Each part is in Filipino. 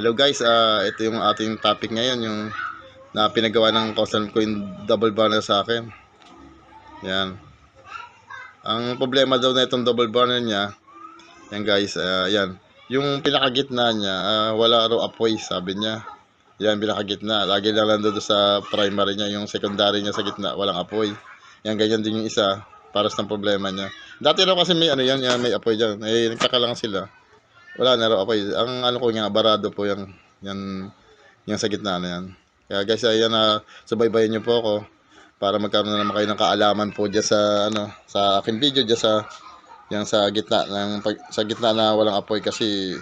Hello guys, ah ito yung ating topic ngayon, yung na pinagawa ng customer ko yung double burner sa akin. Yan. Ang problema daw na itong double burner niya, yan guys, ah, yan. Yung pinakagitna niya, ah, wala raw apoy, sabi niya. Yan, pinakagitna. Lagi lang lang doon sa primary niya, yung secondary niya sa gitna, walang apoy. Yan, ganyan din yung isa, paras ng problema niya. Dati raw kasi may ano yan, yan may apoy dyan. Eh, nagtaka lang sila. Wala na raw apoy. Ang ano ko nga, barado po yung, yan, yung sa gitna na yan. Kaya guys, ayan na, subaybayan niyo po ako para magkaroon na naman kayo ng kaalaman po dyan sa, ano, sa aking video, dyan sa, yan sa gitna, ng, sa gitna na walang apoy kasi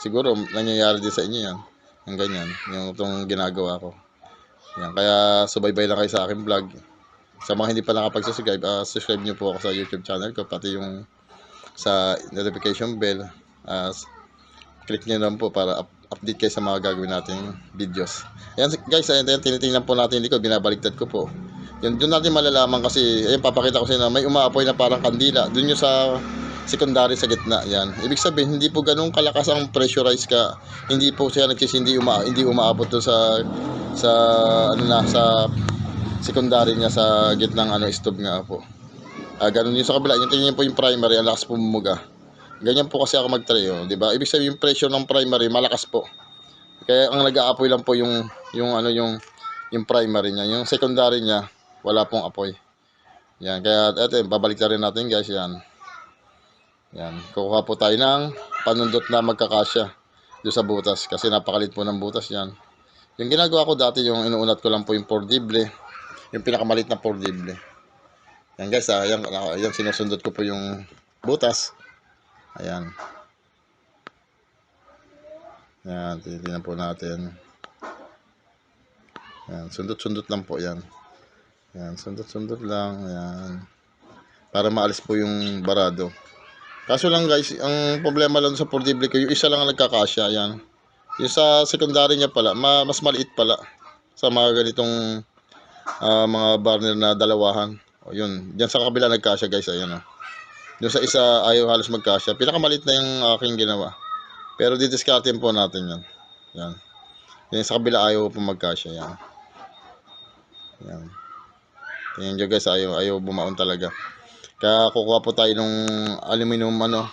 siguro nangyayari din sa inyo yan. Yung ganyan, yung itong ginagawa ko. Yan, kaya subaybay lang kayo sa aking vlog. Sa mga hindi pa nakapag-subscribe, ah, subscribe niyo po ako sa YouTube channel ko, pati yung sa notification bell. ah, click niyo lang po para up- update kayo sa mga gagawin nating videos. Ayan guys, ayan, ayan tinitingnan po natin yung likod, binabaliktad ko po. Yan, doon natin malalaman kasi, ayan, papakita ko sa inyo, may umaapoy na parang kandila. Doon yung sa secondary sa gitna, yan. Ibig sabihin, hindi po ganun kalakas ang pressurize ka. Hindi po siya nagsisindi, uma, hindi umaabot doon sa, sa, ano na, sa secondary niya sa gitnang ano, stove nga po. Ah, ganun yung sa kabila, yung tingin po yung primary, ang lakas po bumuga. Ganyan po kasi ako mag-try, oh, 'di ba? Ibig sabihin yung pressure ng primary malakas po. Kaya ang nag-aapoy lang po yung yung ano yung yung primary niya, yung secondary niya wala pong apoy. Yan, kaya eto, babalik na rin natin guys, yan. Yan, kukuha po tayo ng panundot na magkakasya doon sa butas kasi napakalit po ng butas yan. Yung ginagawa ko dati, yung inuunat ko lang po yung pordible, yung pinakamalit na pordible. Yan guys, ah, yan, ah, yan sinusundot ko po yung butas. Ayan. Yan, titignan po natin. Yan, sundot-sundot lang po yan. Yan, sundot-sundot lang. Yan. Para maalis po yung barado. Kaso lang guys, ang problema lang sa portable ko, yung isa lang ang nagkakasya. Yan. Yung sa secondary niya pala, ma mas maliit pala. Sa mga ganitong ah, mga burner na dalawahan. O yun, diyan sa kabila nagkasya guys, ayan o. Yung sa isa ayaw halos magkasya. Pinakamalit na yung aking ginawa. Pero didiskartin po natin yan. Yan. Yung sa kabila ayaw po magkasya. Yan. Yan. Tingnan nyo guys, ayaw, ayaw bumaon talaga. Kaya kukuha po tayo ng aluminum ano,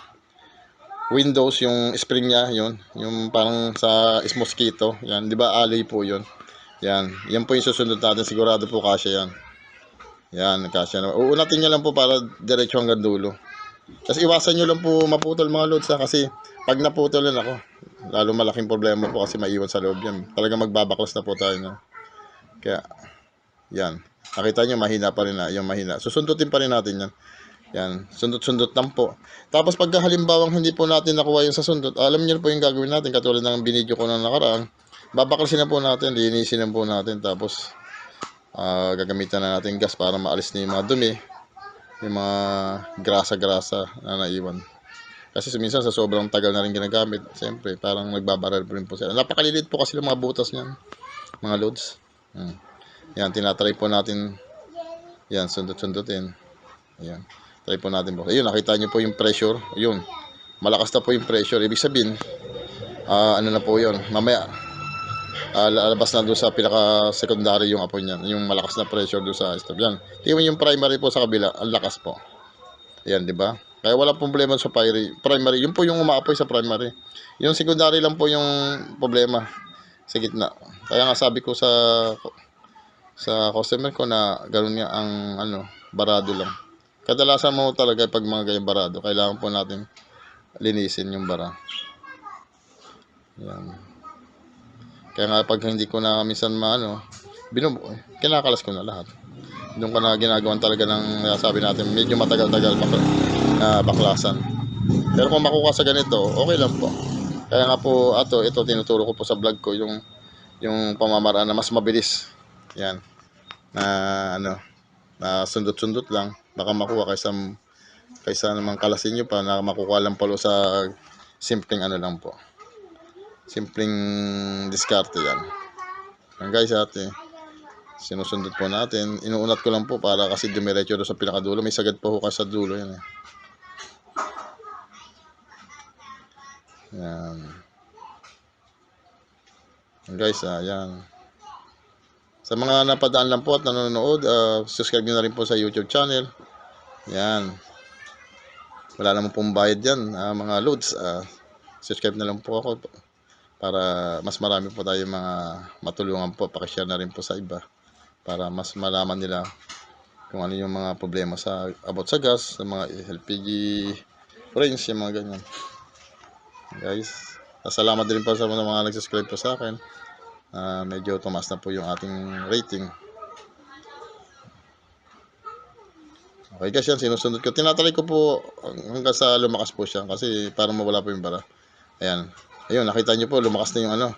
windows, yung spring niya, yun. Yung parang sa is mosquito. Yan, di ba alloy po yun. Yan. Yan po yung susunod natin. Sigurado po kasya yan. Yan, kasya na. Uunatin nyo lang po para diretso hanggang dulo. Kasi iwasan nyo lang po maputol mga loads ha. Kasi pag naputol yan ako, lalo malaking problema po kasi maiwan sa loob yan. Talaga magbabaklas na po tayo. No? Kaya, yan. Nakita nyo, mahina pa rin na. Yung mahina. Susundutin pa rin natin yan. Yan. Sundot-sundot lang po. Tapos pag halimbawang hindi po natin nakuha yung sa sundot, alam niyo na po yung gagawin natin. Katulad ng binidyo ko na nakaraan. Babaklasin na po natin. Linisin na po natin. Tapos, ah, gagamitan na natin gas para maalis na yung mga dumi yung mga grasa-grasa na naiwan. Kasi minsan sa sobrang tagal na rin ginagamit, siyempre parang nagbabaral pa rin po sila. Napakalilit po kasi ng mga butas niyan, mga loads. Hmm. Yan, tinatry po natin, yan, sundot-sundutin. Ayan, try po natin po. Ayun, nakita niyo po yung pressure. Ayun, malakas na po yung pressure. Ibig sabihin, ah, ano na po yun, mamaya, Ah, lalabas na doon sa pinaka secondary yung apoy niyan, yung malakas na pressure doon sa stove. Yan. Tingnan yung primary po sa kabila, ang lakas po. Ayan, di ba? Kaya wala problema sa primary. primary. Yun po yung umaapoy sa primary. Yung secondary lang po yung problema sa gitna. Kaya nga sabi ko sa sa customer ko na ganoon nga ang ano, barado lang. Kadalasan mo talaga pag mga ganyan barado, kailangan po natin linisin yung bara. Yan. Kaya nga pag hindi ko na minsan maano, binub kinakalas ko na lahat. Doon ko na ginagawan talaga ng uh, sabi natin, medyo matagal-tagal bak na baklasan. Pero kung makuha sa ganito, okay lang po. Kaya nga po, ato, ito tinuturo ko po sa vlog ko, yung, yung pamamaraan na mas mabilis. Yan. Na, ano, na sundot-sundot lang. Baka makuha kaysa, kaysa naman kalasin nyo pa na makukuha lang palo sa simpleng ano lang po simpleng diskarte yan. Yan guys ate, sinusundot po natin. Inuunat ko lang po para kasi dumiretso doon sa pinakadulo. May sagad po hukas sa dulo yan eh. Yan. Guys, ah, yan. Sa mga napadaan lang po at nanonood, ah, subscribe nyo na rin po sa YouTube channel. Yan. Wala naman pong bayad yan, ah, mga loads. Ah, subscribe na lang po ako para mas marami po tayo mga matulungan po. Pakishare na rin po sa iba para mas malaman nila kung ano yung mga problema sa about sa gas, sa mga LPG range, yung mga ganyan. Guys, salamat din po sa mga, nag-subscribe po sa akin. Ah, medyo tumaas na po yung ating rating. Okay guys, yan sinusunod ko. Tinatry ko po hanggang sa lumakas po siya kasi para mawala po yung bara. Ayan. Ayun, nakita niyo po lumakas na yung ano.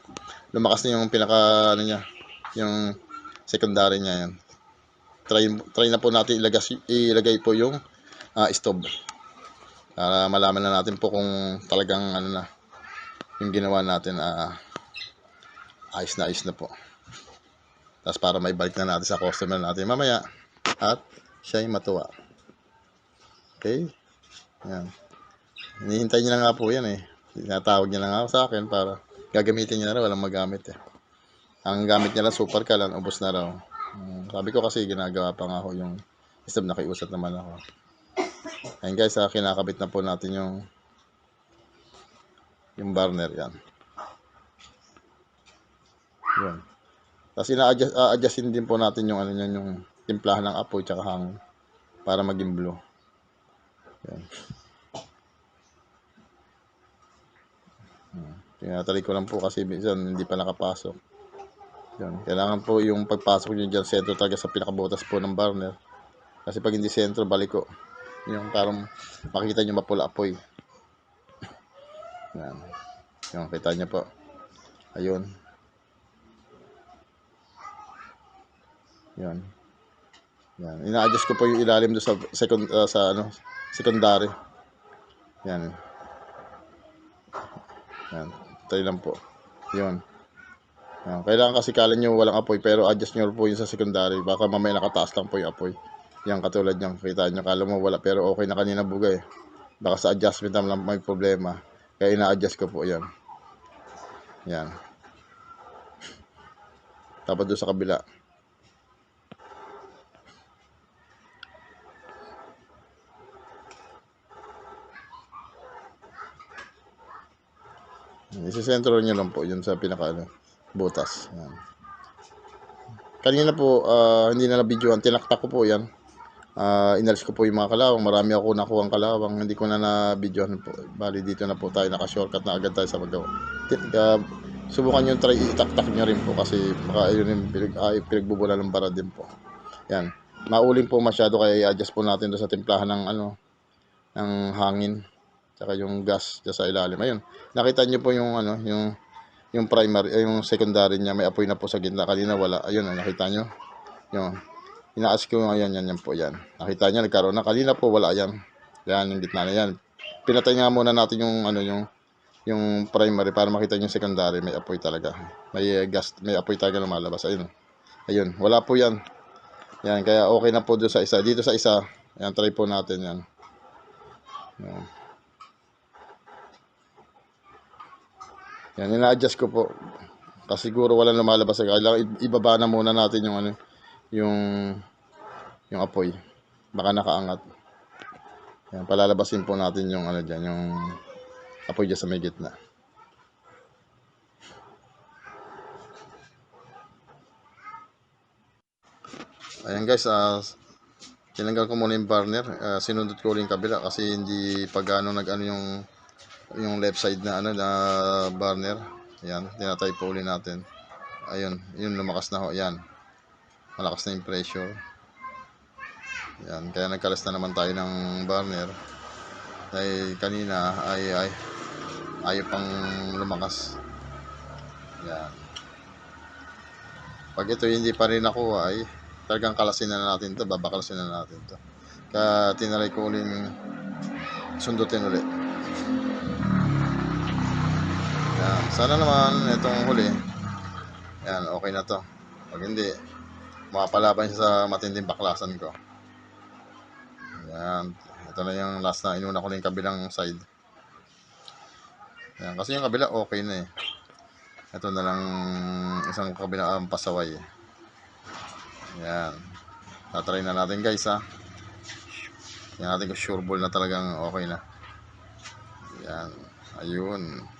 Lumakas na yung pinaka ano niya, yung secondary niya yan. Try try na po natin ilagay ilagay po yung ah, stove. Para malaman na natin po kung talagang ano na yung ginawa natin ah ayos na ayos na po. Tapos para may balik na natin sa customer natin mamaya at siya'y matuwa. Okay? Yan. Hinihintay niya na nga po yan eh. Tinatawag niya na nga sa akin para gagamitin niya na raw. Walang magamit eh. Ang gamit niya lang super kalan, ubos na raw. Hmm, sabi ko kasi ginagawa pa nga ako yung stop nakiusap naman ako. Ayun guys, ah, kinakabit na po natin yung yung burner yan. Yun. Tapos ina-adjust, a-adjustin din po natin yung ano yan, yung timplahan ng apoy tsaka hangin para maging blue. Yan. Tinatali ko lang po kasi minsan hindi pa nakapasok. Yan. Kailangan po yung pagpasok nyo dyan sentro talaga sa pinakabutas po ng burner. Kasi pag hindi sentro, balik ko. Yung parang makikita nyo mapula apoy. Yan. Yung kita nyo po. Ayun. Yan. Yan. Ina-adjust ko po yung ilalim do sa second ah, sa ano, secondary. Yan. Yan. Tayo lang po. Yun. Yan. Kailangan kasi kala nyo walang apoy pero adjust nyo po yun sa secondary. Baka mamaya nakataas lang po yung apoy. Yan katulad nyo. Kita nyo kala mo wala pero okay na kanina bugay. Baka sa adjustment lang may problema. Kaya ina-adjust ko po yan. Yan. Tapos doon sa kabila. Isisentro nyo lang po yun sa pinaka ano, butas. Yan. Kanina po, ah, hindi na na-videoan. Tinaktak ko po yan. Ah, inalis ko po yung mga kalawang. Marami ako nakuha ang kalawang. Hindi ko na na-videoan po. Bali, dito na po tayo. Naka-shortcut na agad tayo sa magawa. Ah, subukan nyo try itaktak nyo rin po kasi baka yun yung pinag, ah, pinagbubula ng bara din po. Yan. Mauling po masyado kaya i-adjust po natin doon sa timplahan ng ano ng hangin tsaka yung gas dyan sa ilalim. Ayun. Nakita niyo po yung ano, yung yung primary, eh, yung secondary niya, may apoy na po sa gitna. Kanina wala. Ayun, ah, nakita niyo. Yung inaas ko yung ayan, yan, yan po yan. Nakita niya, nagkaroon na. Kanina po wala yan. Yan, yung gitna na yan. Pinatay nga muna natin yung ano, yung yung primary para makita yung secondary. May apoy talaga. May eh, gas, may apoy talaga lumalabas. Ayun. Ayun, wala po yan. Yan, kaya okay na po doon sa isa. Dito sa isa, yan, try po natin yan. Yan. Yan, ina-adjust ko po. Kasi siguro walang lumalabas. Kailangan ibaba na muna natin yung ano, yung yung apoy. Baka nakaangat. Yan, palalabasin po natin yung ano diyan, yung apoy diyan sa may gitna. Ayan guys, ah tinanggal ko muna yung burner. Ah, sinundot ko ulit kabila kasi hindi pa gaano nag-ano yung yung left side na ano na burner. Ayan, tinatay po uli natin. Ayun, yun lumakas na ho. Ayan. Malakas na yung pressure. Ayan, kaya nagkalas na naman tayo ng burner. Dahil kanina ay ay ayaw pang lumakas. Ayan. Pag ito hindi pa rin nakuha ay talagang kalasin na natin to, babakalasin na natin to. Kaya tinaray ko uling sundutin ulit. Yan. Sana naman itong huli, yan, okay na to. Pag hindi, makapalaban siya sa matinding baklasan ko. Yan. Ito na yung last na inuna ko na yung kabilang side. Yan. Kasi yung kabila okay na eh. Ito na lang isang kabilang pasaway. Yan. Tatry na natin guys ha. Yan natin kung sure ball na talagang okay na. Yan. Ayun.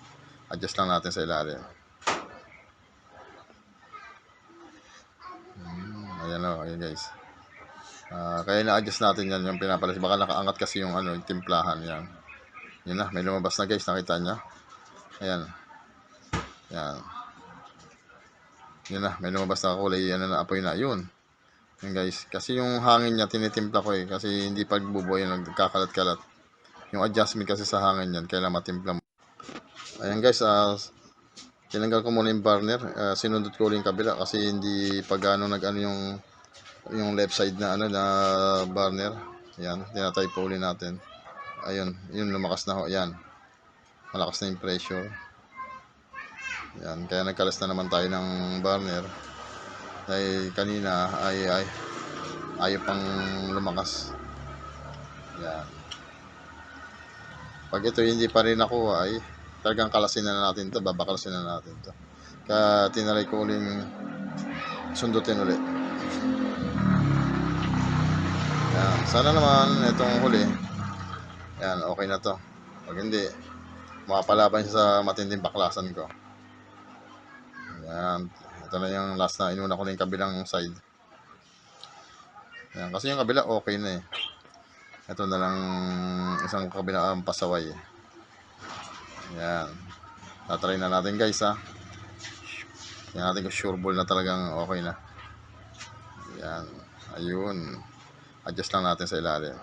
Adjust lang natin sa ilalim. Hmm, ayan o, ayan guys. Ah, kaya na-adjust natin yan yung pinapalis. Baka nakaangat kasi yung ano, yung timplahan yan. Yun na, may lumabas na guys, nakita nyo. Ayan. Yan. Yun na, may lumabas na kulay, ano na, apoy na. Yun. Yun guys. Kasi yung hangin niya, tinitimpla ko eh. Kasi hindi pagbubuhay, nagkakalat-kalat. Yung adjustment kasi sa hangin yan, kailangan matimpla mo. Ayan guys, ah, tinanggal ko muna yung burner. Ah, sinundot ko ulit yung kabila kasi hindi pagano nag-ano yung yung left side na ano na burner. Yan, tinatay po ulit natin. Ayun, yun lumakas na ho. Yan. Malakas na yung pressure. Yan, kaya nagkalas na naman tayo ng burner. Dahil kanina ay ay ayaw pang lumakas. Yan. Pag ito hindi pa rin nakuha ay talagang kalasin na natin to, babakalasin na natin to. Kaya tinalay ko uling sundutin ulit. Yan. Sana naman itong huli, yan, okay na to. Pag hindi, makapalaban sa matinding baklasan ko. Yan. Ito na yung last na inuna ko na yung kabilang side. Yan. Kasi yung kabila okay na eh. Ito na lang isang kabilang pasaway. Yan. Tatry na natin guys ha. Yan natin kung sure ball na talagang okay na. Yan. Ayun. Adjust lang natin sa ilalim.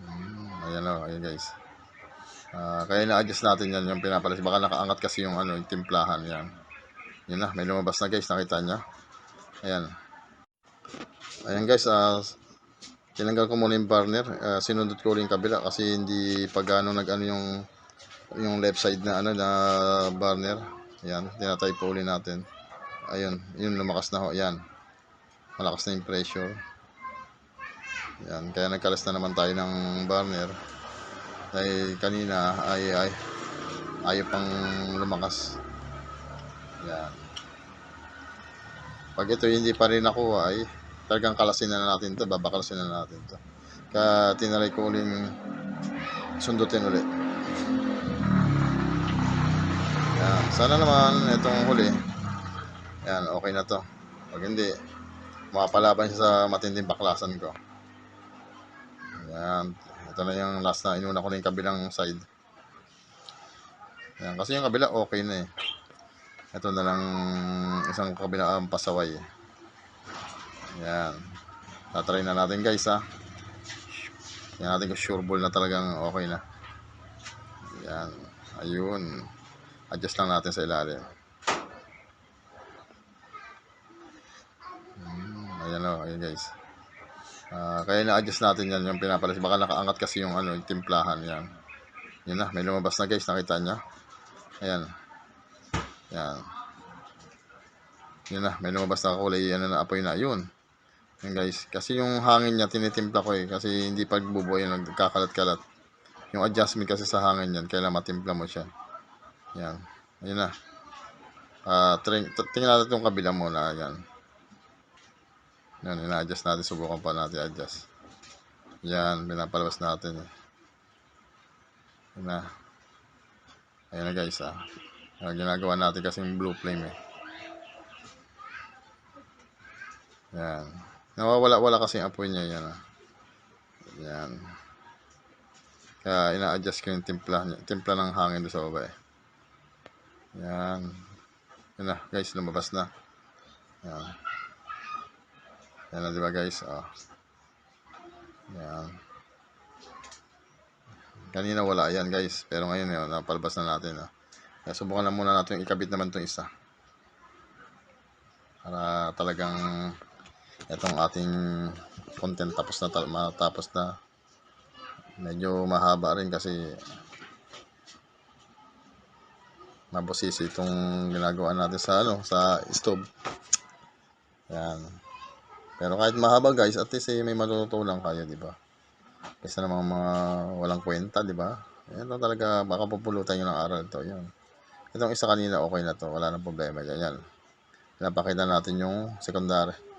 Hmm, ayan o, ayan guys. Ah, kaya na-adjust natin yan yung pinapalis. Baka nakaangat kasi yung ano, yung timplahan yan. Yun na, may lumabas na guys, nakita nyo. Ayan. Ayan guys, ah, tinanggal ko muna yung burner. Ah, sinundot ko ulit yung kabila kasi hindi pagano nag-ano yung yung left side na ano na burner. Yan, tinatay po ulit natin. Ayun, yun lumakas na ho. Yan. Malakas na yung pressure. Yan, kaya nagkalas na naman tayo ng burner. Dahil kanina ay ay ayaw pang lumakas. Yan. Pag ito hindi pa rin nakuha ay talagang kalasin na natin to, babakalasin na natin to. Kaya tinalay ko uling sundutin ulit. Yan. Sana naman itong huli, yan, okay na to. Pag hindi, makapalaban siya sa matinding baklasan ko. Yan. Ito na yung last na inuna ko na yung kabilang side. Yan. Kasi yung kabila okay na eh. Ito na lang isang kabilang pasaway. Yan. Tatry na natin guys ha. Yan natin kung sure ball na talagang okay na. Yan. Ayun. Adjust lang natin sa ilalim. Hmm, ayan o, ayan guys. Ah, kaya na-adjust natin yan yung pinapalis. Baka nakaangat kasi yung ano, yung timplahan yan. Yun na, may lumabas na guys, nakita nyo. Ayan. Yan. Yun na, may lumabas na kulay, ano na, apoy na. Yun. Yan guys. Kasi yung hangin niya, tinitimpla ko eh. Kasi hindi pagbubuhay, nagkakalat-kalat. Yung adjustment kasi sa hangin yan, kailangan matimpla mo siya. Yan. Ayun na. T- tingnan natin itong kabila muna. Yan. Yan, ina-adjust natin. Subukan pa natin adjust. Yan, pinapalabas natin. Yan na. Ayan na guys ah. Ah, ginagawa natin kasing blue flame eh. Yan. Nawawala-wala kasi ang apoy niya yan ah. Yan. Kaya ina-adjust ko yung timpla, timpla ng hangin doon sa baba eh. Yan. Yan na guys, lumabas na. Yan. Yan na, di ba guys? Oh. Yan. Kanina wala yan guys. Pero ngayon yun, napalabas na natin. Oh. Kaya subukan lang muna natin ikabit naman itong isa. Para talagang itong ating content tapos na matapos na medyo mahaba rin kasi mabosisi itong ginagawa natin sa ano sa stove. Yan. Pero kahit mahaba guys, at least eh, may matutulang kayo, di ba? Kaysa namang mga walang kwenta, di ba? Ito talaga, baka pupulutan nyo ng aral ito. Yan. Itong isa kanina, okay na to. Wala nang problema dyan. Yan. Pinapakita natin yung secondary.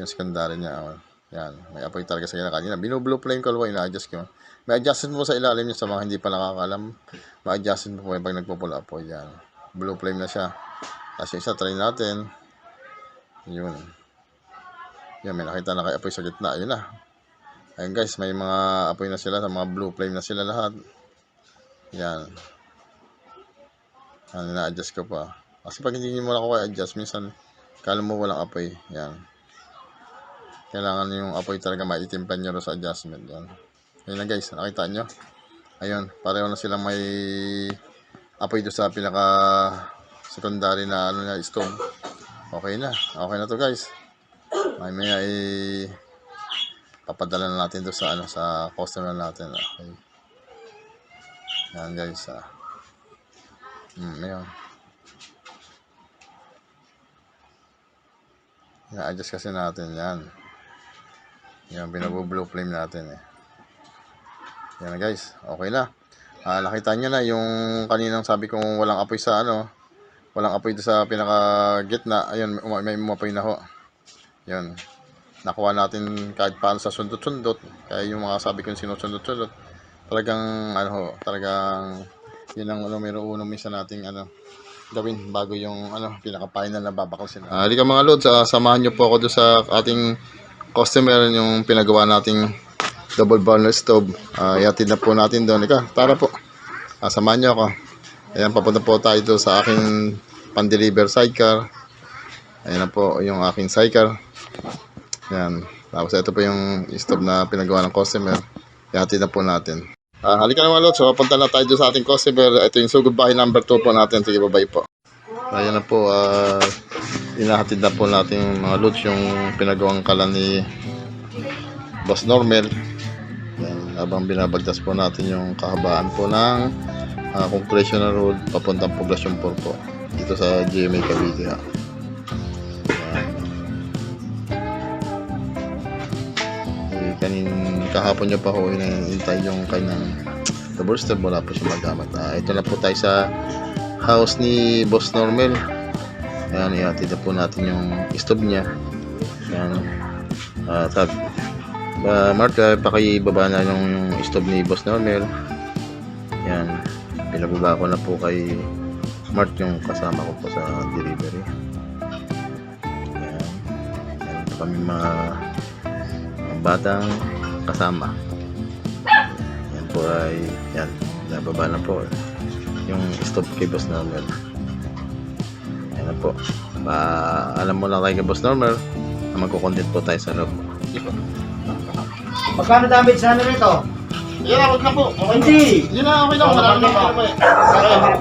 Yung secondary niya. oh. Yan. May apoy talaga sa kanya kanina. Binu-blue flame ko, ina-adjust ko. May adjustment mo sa ilalim niya sa mga hindi pa nakakalam. May adjustment mo po pag nagpo-pull apoy. Yan. Blue flame na siya. Tapos yung isa, try natin. Yun. Yan, may nakita na kay apoy sa gitna. Yun na. Ayun guys, may mga apoy na sila. Sa mga blue flame na sila lahat. Yan. Yan, na-adjust ko pa. Kasi pag hindi mo na ako adjust, minsan, kala mo walang apoy. Yan. Kailangan yung apoy talaga maitimpan nyo sa adjustment. Yan. Ayun na guys, nakita nyo? Ayun, pareho na silang may apoy doon sa pinaka secondary na ano na stove. Okay na. Okay na to guys. May may ay papadala na natin doon sa ano sa customer natin. Okay. Yan guys. Ah. Hmm, ayun. Na-adjust kasi natin yan. Yan, binabu-blue flame natin eh. Yan guys, okay na. Ah, nakita nyo na yung kaninang sabi kong walang apoy sa ano, walang apoy sa pinaka gitna. Ayun, may, may umapoy na ho. Yan. Nakuha natin kahit paano sa sundot-sundot. Kaya yung mga sabi kong sinusundot-sundot, talagang ano ho, talagang yun ang mayroon unang minsan nating ano, gawin bago yung ano, pinaka-final na babaklasin. Ah, di ka mga lods, ah, samahan nyo po ako doon sa ating customer yung pinagawa nating double burner stove. Ah, yatid na po natin doon. Ika, tara po. Ah, samahan nyo ako. Ayan, papunta po tayo doon sa aking pan-deliver sidecar. Ayan na po yung aking sidecar. Ayan. Tapos ito po yung stove na pinagawa ng customer. Yatid na po natin. Ah, halika na mga lods. So, papunta na tayo sa ating customer. Ito yung sugod bahay number 2 po natin. Sige, bye po. Ayan na po. ah inahatid na po natin mga loads yung pinagawang kalan ni Boss Normal. Yan, habang binabagtas po natin yung kahabaan po ng uh, Congressional Road papuntang Poblacion 4 po. Dito sa GMA Cavite. Ha. Eh, kanin kahapon niya pa ho inaintay yung kanyang double step wala po siya magamit. Ah, ito na po tayo sa house ni Boss Normal. Ayan, ihatid na po natin yung stove niya. Ayan. Uh, tag. Ba, Marta, pakibaba na yung, yung stove ni Boss Normal. Ayan. Pinababa ko na po kay Mart yung kasama ko po sa delivery. Ayan. Ayan po kami mga, mga batang kasama. Ayan po ay, yan, nababa na po yung stove kay Boss Normal. Ayan na po. Ba, alam mo lang kay Boss Normal na magkukontent po tayo sa loob. Magkano damage sa ano rito? Yeah, wag na po. Okay Hindi. Yun na, okay lang. Marami na po.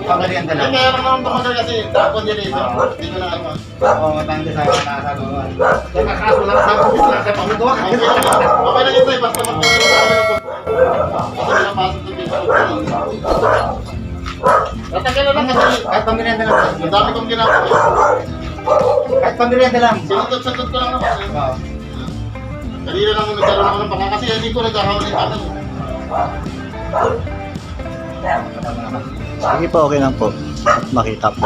Pagkarianda Hindi, lang. kaya lang naman ako kasi tapon din ito. Hindi ko na ano. Oo, matanda sa nasa loob. Kaya nakaso lang sa ako lang sa pangito. Okay lang. Lang ito eh. Basta kami ng po. Basta pinapasok ito dito. Tatagal na lang Kahit pamirienda lang. ang dami kong ginagawa. Kahit pamirienda lang. Sinunod-sunod ko lang naman. eh. Oo. Kanina lang nagkaroon ako ng pangka kasi hindi ko nagkakaroon ng tanong. Sige po, okay lang po. At makita po.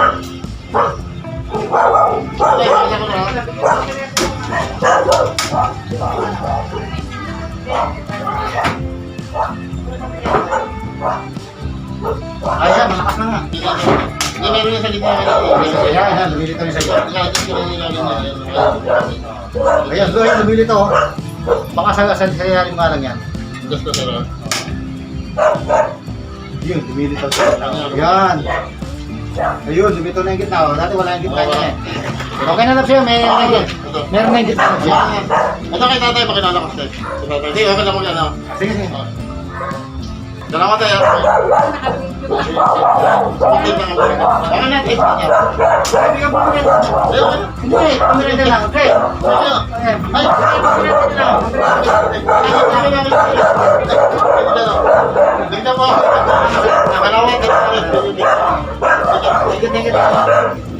Okay, makita ko na. Meron yung sa gitna. Ayan, ayan, lumilito na sa lang niya. Ayan, ayan, lumilito. oh. Baka sa sa sa ilalim nga lang yan. Ko sir. ah. Yun, lumilito siya. Ayan. Ayun, lumilito na yung gitna. oh. Dati wala yung gitna niya eh. Okay na lang siya, may meron na yung gitna na siya. Ito kay tatay, pakilala ko sir. Si tatay. Hindi, okay lang ko yan. Sige, sige. Salamat tayo. Lang. Ano na, taste niya? Hindi ka Hindi, pumirienda lang. Okay. Ay, Pumirienda lang. Tignan mo. Nakalawat ka na rin. Sige, sige.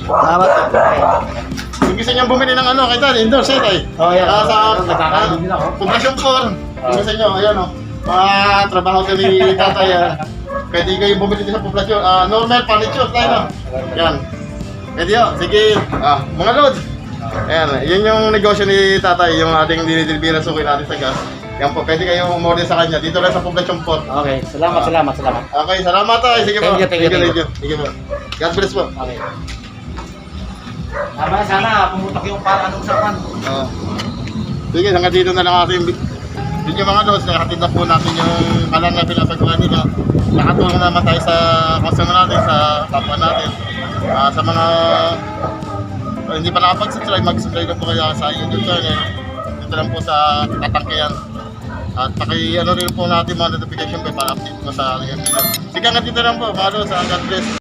Salamat. Kung gusto niyang bumili ng ano, kay Dad, indoor set ay. Oh, yeah. Ah, sa ako. Poblasyon 4. Kung gusto niyo, ayan o. Mga trabaho ko ni tatay. ah. Pwede kayo bumili din sa poblasyon. Ah, normal furniture tayo na. Yan. Pwede yun. Sige. Ah, mga lods. Ayan, yun yung negosyo ni tatay, yung ating dinidilbira suki natin sa gas. Yan po, pwede kayong umorder sa kanya. Dito lang sa Poblacion Port. Okay, salamat, salamat, salamat. Okay, salamat tayo. Sige po. Thank you, thank you, thank you. Sige po. God bless po. Okay. Tama na sana, pumutok yung para anong usapan. Oo. Sige, hanggang dito na lang ating vi- video mga lods. Nakahatid na po natin yung kalan na pinapagawa nila. Nakatulong naman tayo sa customer natin, sa kapwa natin. Ah, sa mga ah, hindi pa nakapag-subscribe, mag-subscribe na po kayo sa YouTube channel. Dito lang po sa Katangkiyan. At paki ano rin po natin mga notification bell para update mo sa video. Sige, hanggang dito lang po. Mga lods, God bless.